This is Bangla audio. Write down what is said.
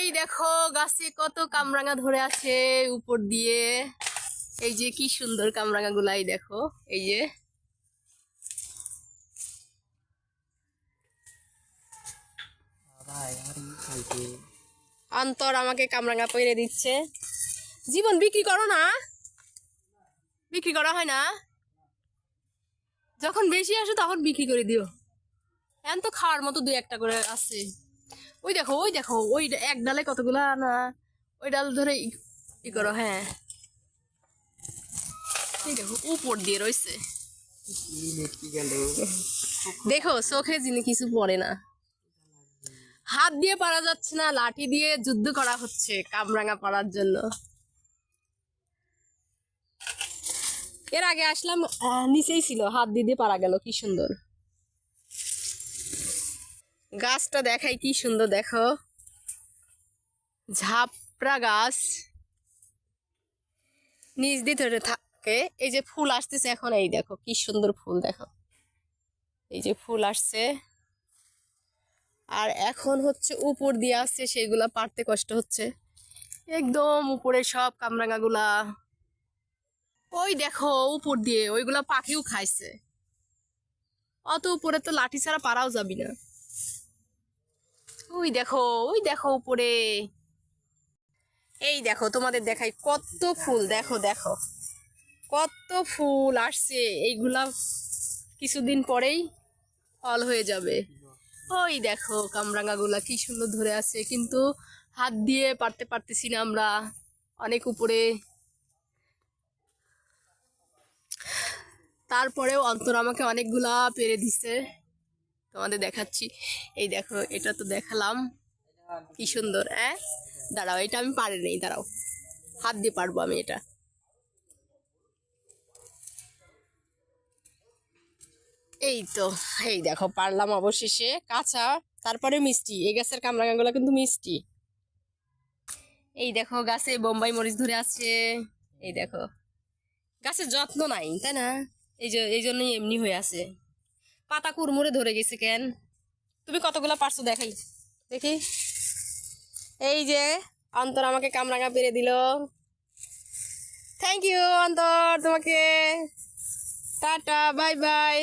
এই দেখো গাছে কত কামরাঙা ধরে আছে উপর দিয়ে। এই যে কি সুন্দর কামরাঙা গুলাই দেখো এই যে। অন্তর আমাকে কামরাঙা পরে দিচ্ছে। জীবন বিক্রি করো না। বিক্রি করা হয় না। যখন বেশি আসে তখন বিক্রি করে দিও। এখন তো খাওয়ার মতো দুই একটা করে আছে। ওই দেখো ওই দেখো, ওই এক ডালে কতগুলা না, ওই ডাল ধরে ই- করো হ্যাঁ। দেখো, উপর দিয়ে রয়েছে দেখো, চোখে যিনি কিছু পড়ে না। হাত দিয়ে পারা যাচ্ছে না, লাঠি দিয়ে যুদ্ধ করা হচ্ছে কামরাঙা পাড়ার জন্য। এর আগে আসলাম নিচেই ছিল, হাত দিয়ে দিয়ে পারা গেল, কি সুন্দর। গাছটা দেখাই, কি সুন্দর দেখো। ঝাপড়া গাছ। নিচ দিয়ে ধরে থাকে। এই যে ফুল আসতেছে এখন, এই দেখো, কি সুন্দর ফুল দেখো। এই যে ফুল আসছে। আর এখন হচ্ছে উপর দিয়ে আসছে, সেগুলা পারতে কষ্ট হচ্ছে। একদম উপরে সব কামরাঙাগুলা। ওই দেখো, উপর দিয়ে, ওইগুলা পাখিও খাইছে। অত উপরে তো লাঠি ছাড়া পারাও যাবি না। ওই দেখো ওই দেখো উপরে। এই দেখো, তোমাদের দেখাই কত ফুল, দেখো দেখো। কত ফুল আসছে, এইগুলা কিছুদিন পরেই ফল হয়ে যাবে। ওই দেখো কামরাঙা গুলা কি সুন্দর ধরে আছে, কিন্তু হাত দিয়ে পারতে পারতেছি না আমরা, অনেক উপরে। তারপরেও অন্তর আমাকে অনেকগুলা পেরে দিছে। তোমাদের দেখাচ্ছি। এই দেখো, এটা তো দেখালাম। কি সুন্দর হ্যাঁ? দাঁড়াও, এটা আমি পারি নেই, দাঁড়াও। হাত দিয়ে পারব আমি এটা। এই তো, এই দেখো, পারলাম অবশেষে, কাঁচা, তারপরে মিষ্টি। এই গাছের কামরাঙাগুলো কিন্তু মিষ্টি। এই দেখো, গাছে বোম্বাই মরিচ ধরে আছে। এই দেখো গাছের যত্ন নাই, তাই না? এই যে, এই জন্যই এমনি হয়ে আছে। পাতা কুড়মুড়ে ধরে গেছে কেন? তুমি কতগুলো পারছ দেখাই। দেখি। এই যে, অন্তর আমাকে কামরাঙা পেরে দিল। থ্যাংক ইউ অন্তর, তোমাকে। Tata bye bye